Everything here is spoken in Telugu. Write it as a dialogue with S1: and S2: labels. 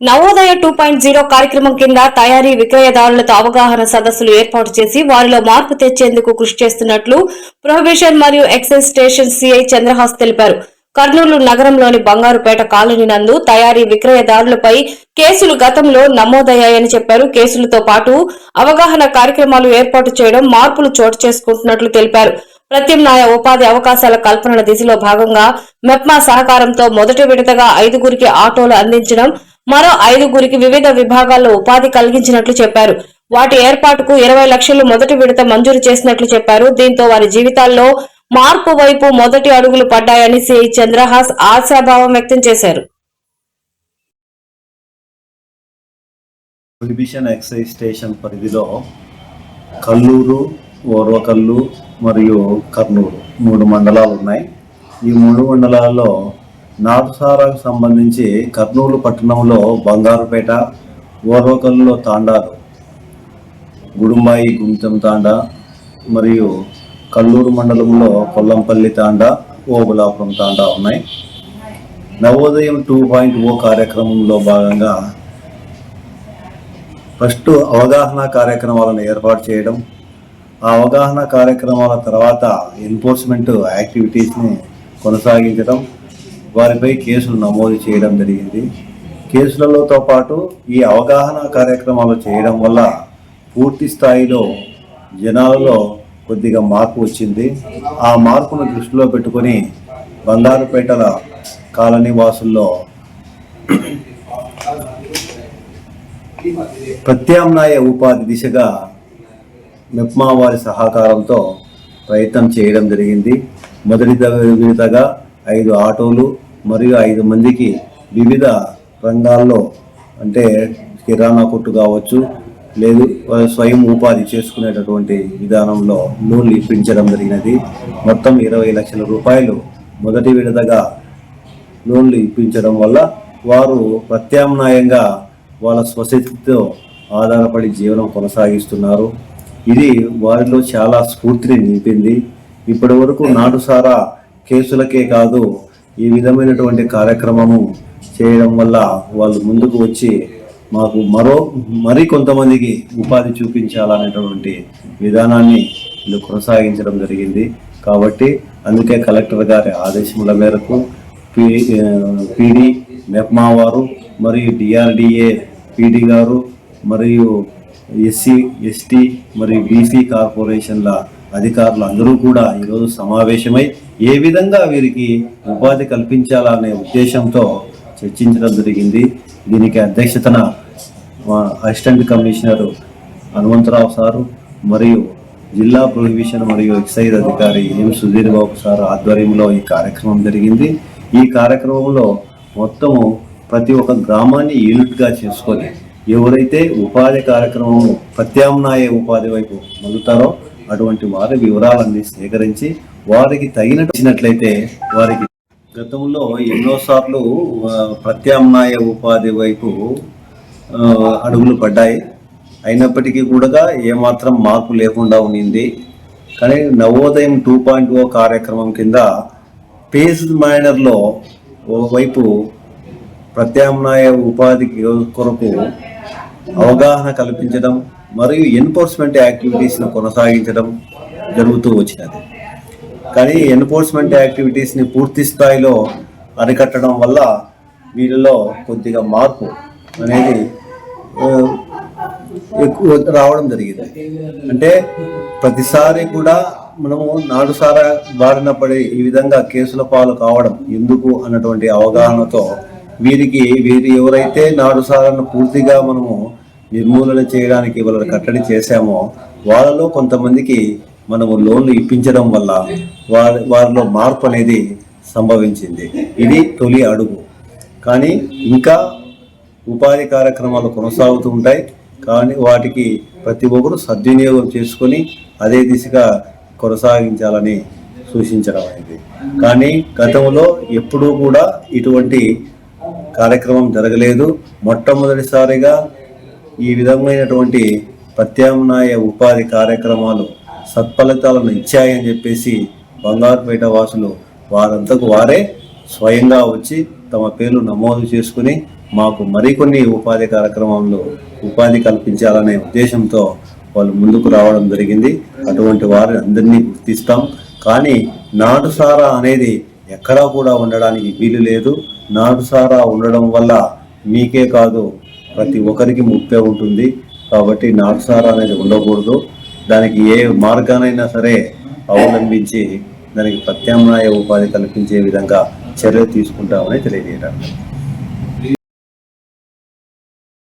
S1: నవోదయ టూ పాయింట్ జీరో కార్యక్రమం కింద తయారీ విక్రయదారులతో అవగాహన సదస్సులు ఏర్పాటు చేసి వారిలో మార్పు తెచ్చేందుకు కృషి చేస్తున్నట్లు ప్రొహిబిషన్ మరియు ఎక్సైజ్ స్టేషన్ సిఐ చంద్రహాస్ తెలిపారు. కర్నూలు నగరంలోని బంగారుపేట కాలనీ నందు తయారీ విక్రయదారులపై కేసులు గతంలో నమోదయ్యాయని చెప్పారు. కేసులతో పాటు అవగాహన కార్యక్రమాలు ఏర్పాటు చేయడం మార్పులు చోటు చేసుకుంటున్నట్లు తెలిపారు. ప్రత్యామ్నాయ ఉపాధి అవకాశాల కల్పన దిశలో భాగంగా మెప్మా సహకారంతో మొదటి విడతగా ఐదుగురికి ఆటోలు అందించడం మరో ఐదుగురికి వివిధ విభాగాల్లో ఉపాధి కలిగించినట్లు చెప్పారు. వాటి ఏర్పాటుకు ఇరవై లక్షలు మొదటి విడత మంజూరు చేసినట్లు చెప్పారు. దీంతో వారి జీవితాల్లో మార్పు వైపు మొదటి అడుగులు పడ్డాయని సిఐ చంద్రహాస్ ఆశాభావం వ్యక్తం చేశారు.
S2: ప్రొహిబిషన్ ఎక్సైజ్ స్టేషన్ పరిధిలో కల్లూరు ఓర్వకల్లు మరియు కర్నూలు మూడు మండలాలు ఉన్నాయి. ఈ మూడు మండలాల్లో నాటుసారాకు సంబంధించి కర్నూలు పట్టణంలో బంగారుపేట ఓర్వకల్లో తాండాలు గుడుంబాయి గుంతం తాండా మరియు కల్లూరు మండలంలో కొల్లంపల్లి తాండా ఓబులాపురం తాండా ఉన్నాయి. నవోదయం టూ పాయింట్ ఓ కార్యక్రమంలో భాగంగా ఫస్ట్ అవగాహన కార్యక్రమాలను ఏర్పాటు చేయడం ఆ అవగాహన కార్యక్రమాల తర్వాత ఎన్ఫోర్స్మెంట్ యాక్టివిటీస్ని కొనసాగించడం వారిపై కేసులు నమోదు చేయడం జరిగింది. కేసులతో పాటు ఈ అవగాహన కార్యక్రమాలు చేయడం వల్ల పూర్తి స్థాయిలో జనాలలో కొద్దిగా మార్పు వచ్చింది. ఆ మార్పును దృష్టిలో పెట్టుకొని బంగారుపేటల కాలనీ వాసుల్లో ప్రత్యామ్నాయ ఉపాధి దిశగా మెప్మా వారి సహకారంతో ప్రయత్నం చేయడం జరిగింది. మొదటి విడతగా ఐదు ఆటోలు మరియు ఐదు మందికి వివిధ రంగాల్లో అంటే కిరాణా కొట్టు కావచ్చు లేదు స్వయం ఉపాధి చేసుకునేటటువంటి విధానంలో లోన్లు ఇప్పించడం జరిగినది. మొత్తం ఇరవై లక్షల రూపాయలు మొదటి విడతగా లోన్లు ఇప్పించడం వల్ల వారు ప్రత్యామ్నాయంగా వాళ్ళ స్వశక్తితో ఆధారపడి జీవనం కొనసాగిస్తున్నారు. ఇది వారిలో చాలా స్ఫూర్తిని నింపింది. ఇప్పటి వరకు నాటుసారా కేసులకే కాదు ఈ విధమైనటువంటి కార్యక్రమము చేయడం వల్ల వాళ్ళు ముందుకు వచ్చి మాకు మరో మరి కొంతమందికి ఉపాధి చూపించాలనేటువంటి విధానాన్ని వీళ్ళు కొనసాగించడం జరిగింది. కాబట్టి అందుకే కలెక్టర్ గారి ఆదేశముల మేరకు పి పీడి మెప్మా వారు మరియు డిఆర్డిఏ పీడి గారు మరియు ఎస్సీ ఎస్టీ మరియు బీసీ కార్పొరేషన్ల అధికారులు అందరూ కూడా ఈరోజు సమావేశమై ఏ విధంగా వీరికి ఉపాధి కల్పించాలనే ఉద్దేశంతో చర్చించడం జరిగింది. దీనికి అధ్యక్షతన మా అసిస్టెంట్ కమిషనర్ హనుమంతరావు సారు మరియు జిల్లా ప్రొహిబిషన్ మరియు ఎక్సైజ్ అధికారి ఎం సుధీర్ బాబు సార్ ఆధ్వర్యంలో ఈ కార్యక్రమం జరిగింది. ఈ కార్యక్రమంలో మొత్తము ప్రతి ఒక్క గ్రామాన్ని యూనిట్గా చేసుకొని ఎవరైతే ఉపాధి కార్యక్రమం ప్రత్యామ్నాయ ఉపాధి వైపు మలుతారో అటువంటి వారి వివరాలన్నీ సేకరించి వారికి తగినట్లయితే వారికి గతంలో ఎన్నోసార్లు ప్రత్యామ్నాయ ఉపాధి వైపు అడుగులు పడ్డాయి. అయినప్పటికీ కూడా ఏమాత్రం మార్పు లేకుండా ఉండింది కానీ నవోదయం టూ పాయింట్ ఓ కార్యక్రమం కింద పేజ్ మైనర్లో ఓవైపు ప్రత్యామ్నాయ ఉపాధి కొరకు అవగాహన కల్పించడం మరియు ఎన్ఫోర్స్మెంట్ యాక్టివిటీస్ను కొనసాగించడం జరుగుతూ వచ్చినది. కానీ ఎన్ఫోర్స్మెంట్ యాక్టివిటీస్ని పూర్తి స్థాయిలో అరికట్టడం వల్ల వీళ్ళలో కొద్దిగా మార్పు అనేది ఎక్కువ రావడం జరిగింది. అంటే ప్రతిసారి కూడా మనము నాడుసారా బారిన పడి ఈ విధంగా కేసుల పాలు కావడం ఎందుకు అన్నటువంటి అవగాహనతో వీరికి వీరు ఎవరైతే నాడుసారాను పూర్తిగా మనము నిర్మూలన చేయడానికి వాళ్ళని కట్టడి చేశామో వాళ్ళలో కొంతమందికి మనము లోన్లు ఇప్పించడం వల్ల వారి వారిలో మార్పు అనేది సంభవించింది. ఇది తొలి అడుగు. కానీ ఇంకా ఉపాధి కార్యక్రమాలు కొనసాగుతూ ఉంటాయి. కానీ వాటికి ప్రతి ఒక్కరు సద్వినియోగం చేసుకొని అదే దిశగా కొనసాగించాలని సూచించడం అయింది. కానీ గతంలో ఎప్పుడూ కూడా ఇటువంటి కార్యక్రమం జరగలేదు. మొట్టమొదటిసారిగా ఈ విధమైనటువంటి ప్రత్యామ్నాయ ఉపాధి కార్యక్రమాలు సత్ఫలితాలను ఇచ్చాయని చెప్పేసి బంగారుపేట వాసులు వారంతకు వారే స్వయంగా వచ్చి తమ పేర్లు నమోదు చేసుకుని మాకు మరికొన్ని ఉపాధి కార్యక్రమంలో ఉపాధి కల్పించాలనే ఉద్దేశంతో వాళ్ళు ముందుకు రావడం జరిగింది. అటువంటి వారిని అందరినీ గుర్తిస్తాం. కానీ నాటుసారా అనేది ఎక్కడా కూడా ఉండడానికి వీలు లేదు. నాటుసారా ఉండడం వల్ల మీకే కాదు ప్రతి ఒక్కరికి ముప్పే ఉంటుంది. కాబట్టి నాటుసారా అనేది ఉండకూడదు. దానికి ఏ మార్గానైనా సరే అవలంబించి దానికి ప్రత్యామ్నాయ ఉపాధి కల్పించే విధంగా చర్య తీసుకుంటామని తెలియజేయడం.